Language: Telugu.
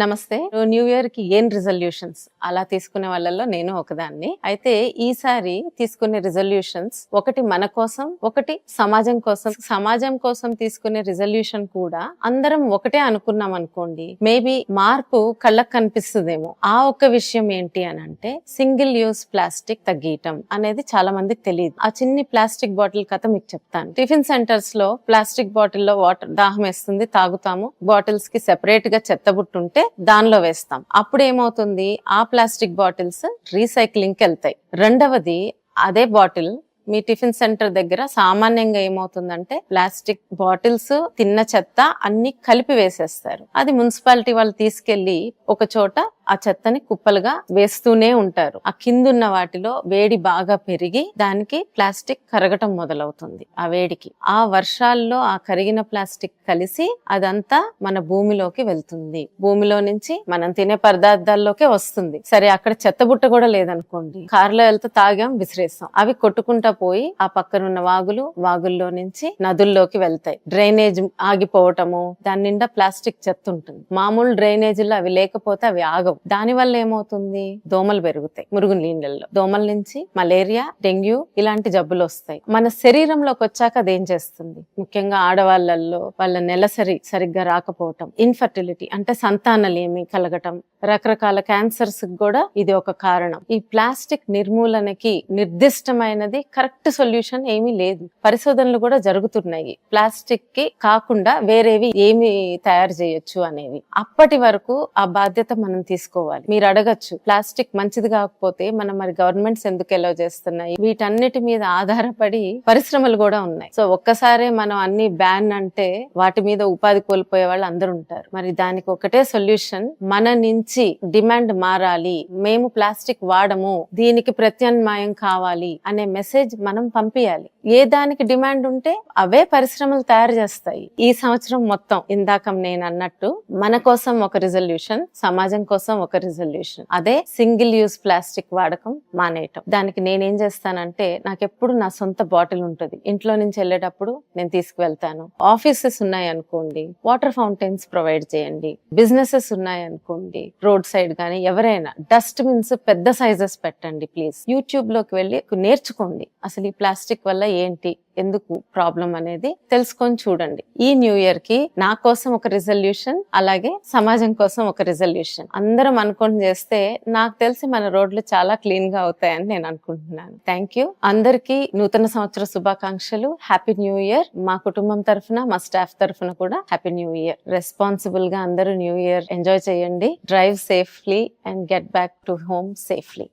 నమస్తే. న్యూ ఇయర్కి ఏం రిజల్యూషన్స్? అలా తీసుకునే వాళ్ళల్లో నేను ఒకదాన్ని. అయితే ఈసారి తీసుకునే రిజల్యూషన్స్ ఒకటి మన కోసం ఒకటి సమాజం కోసం. సమాజం కోసం తీసుకునే రిజల్యూషన్ కూడా అందరం ఒకటే అనుకున్నాం అనుకోండి మేబీ మార్పు కళ్ళకు కనిపిస్తుందేమో. ఆ ఒక్క విషయం ఏంటి అని అంటే సింగిల్ యూస్ ప్లాస్టిక్ తగ్గియటం అనేది చాలా మందికి తెలియదు. ఆ చిన్ని ప్లాస్టిక్ బాటిల్ కథ మీకు చెప్తాను. టిఫిన్ సెంటర్స్లో ప్లాస్టిక్ బాటిల్లో వాటర్ దాహం వేస్తుంది తాగుతాము. బాటిల్స్కి సెపరేట్గా చెత్తబుట్టు ఉంటే దానిలో వేస్తాం. అప్పుడు ఏమవుతుంది? ఆ ప్లాస్టిక్ బాటిల్స్ రీసైక్లింగ్కి వెళ్తాయి. రెండవది అదే బాటిల్ మీ టిఫిన్ సెంటర్ దగ్గర సామాన్యంగా ఏమవుతుందంటే ప్లాస్టిక్ బాటిల్స్ తిన్న చెత్త అన్ని కలిపి వేసేస్తారు. అది మున్సిపాలిటీ వాళ్ళు తీసుకెళ్ళి ఒక చోట ఆ చెత్తని కుప్పలుగా వేస్తూనే ఉంటారు. ఆ కిందున్న వాటిలో వేడి బాగా పెరిగి దానికి ప్లాస్టిక్ కరగటం మొదలవుతుంది ఆ వేడికి. ఆ వర్షాల్లో ఆ కరిగిన ప్లాస్టిక్ కలిసి అదంతా మన భూమిలోకి వెళ్తుంది. భూమిలో నుంచి మనం తినే పదార్థాల్లోకే వస్తుంది. సరే అక్కడ చెత్త బుట్ట కూడా లేదనుకోండి. కారులో వెళ్తే తాగాం విసిరేస్తాం. అవి కొట్టుకుంటా పోయి ఆ పక్కనున్న వాగులు వాగుల్లో నుంచి నదుల్లోకి వెళ్తాయి. డ్రైనేజ్ ఆగిపోవటము దాని నిండా ప్లాస్టిక్ చెత్త ఉంటుంది మామూలు డ్రైనేజీలో అవి లేకపోతే అవి ఆగవు. దాని వల్ల ఏమవుతుంది? దోమలు పెరుగుతాయి మురుగు నీళ్ళల్లో. దోమల నుంచి మలేరియా డెంగ్యూ ఇలాంటి జబ్బులు వస్తాయి. మన శరీరంలోకి వచ్చాక అదేం చేస్తుంది? ముఖ్యంగా ఆడవాళ్ళల్లో వాళ్ళ నెలసరి సరిగ్గా రాకపోవటం ఇన్ఫర్టిలిటీ అంటే సంతానలేమి కలగటం రకరకాల క్యాన్సర్స్ కూడా ఇది ఒక కారణం. ఈ ప్లాస్టిక్ నిర్మూలనకి నిర్దిష్టమైనది కరెక్ట్ సొల్యూషన్ ఏమీ లేదు. పరిశోధనలు కూడా జరుగుతున్నాయి. ప్లాస్టిక్కి కాకుండా వేరేవి ఏమి తయారు చేయొచ్చు అనేవి. అప్పటి వరకు ఆ బాధ్యత మనం తీసుకోవాలి. మీరు అడగచ్చు. ప్లాస్టిక్ మంచిది కాకపోతే మనం మరి గవర్నమెంట్స్ ఎందుకు ఎలా చేస్తున్నాయి? వీటన్నిటి మీద ఆధారపడి పరిశ్రమలు కూడా ఉన్నాయి. సో ఒక్కసారే మనం అన్ని బ్యాన్ అంటే వాటి మీద ఉపాధి కోల్పోయే వాళ్ళు అందరూ ఉంటారు. మరి దానికి ఒకటే సొల్యూషన్ మన నుంచి డిమాండ్ మారాలి. మేము ప్లాస్టిక్ వాడము దీనికి ప్రత్యామ్నాయం కావాలి అనే మెసేజ్ మనం పంపించాలి ఏ దానికి డిమాండ్ ఉంటే అవే పరిశ్రమలు తయారు చేస్తాయి. ఈ సంవత్సరం మొత్తం ఇందాక నేను అన్నట్టు మన కోసం ఒక రిజల్యూషన్ సమాజం కోసం కోసం ఒక రిజల్యూషన్. అదే సింగిల్ యూస్ ప్లాస్టిక్ వాడకం మానేయటం. దానికి నేనేం చేస్తానంటే నాకు ఎప్పుడు నా సొంత బాటిల్ ఉంటుంది. ఇంట్లో నుంచి వెళ్ళేటప్పుడు నేను తీసుకువెళ్తాను. ఆఫీసెస్ ఉన్నాయి అనుకోండి వాటర్ ఫౌంటైన్స్ ప్రొవైడ్ చేయండి. బిజినెసెస్ ఉన్నాయి అనుకోండి రోడ్ సైడ్ కానీ ఎవరైనా డస్ట్ బిన్స్ పెద్ద సైజెస్ పెట్టండి ప్లీజ్. యూట్యూబ్లోకి వెళ్ళి నేర్చుకోండి. అసలు ఈ ప్లాస్టిక్ వల్ల ఏంటి? ఎందుకు ప్రాబ్లం అనేది తెలుసుకొని చూడండి. ఈ న్యూ ఇయర్కి నా కోసం ఒక రిజల్యూషన్ అలాగే సమాజం కోసం ఒక రిజల్యూషన్ అందరం అనుకొని చేస్తే నాకు తెలిసి మన రోడ్లు చాలా క్లీన్గా అవుతాయని నేను అనుకుంటున్నాను. థ్యాంక్ యూ అందరికీ నూతన సంవత్సర శుభాకాంక్షలు. హ్యాపీ న్యూ ఇయర్ మా కుటుంబం తరఫున మా స్టాఫ్ తరఫున కూడా హ్యాపీ న్యూ ఇయర్ రెస్పాన్సిబుల్గా అందరూ న్యూ ఇయర్ ఎంజాయ్ చేయండి. Drive safely and get back to home safely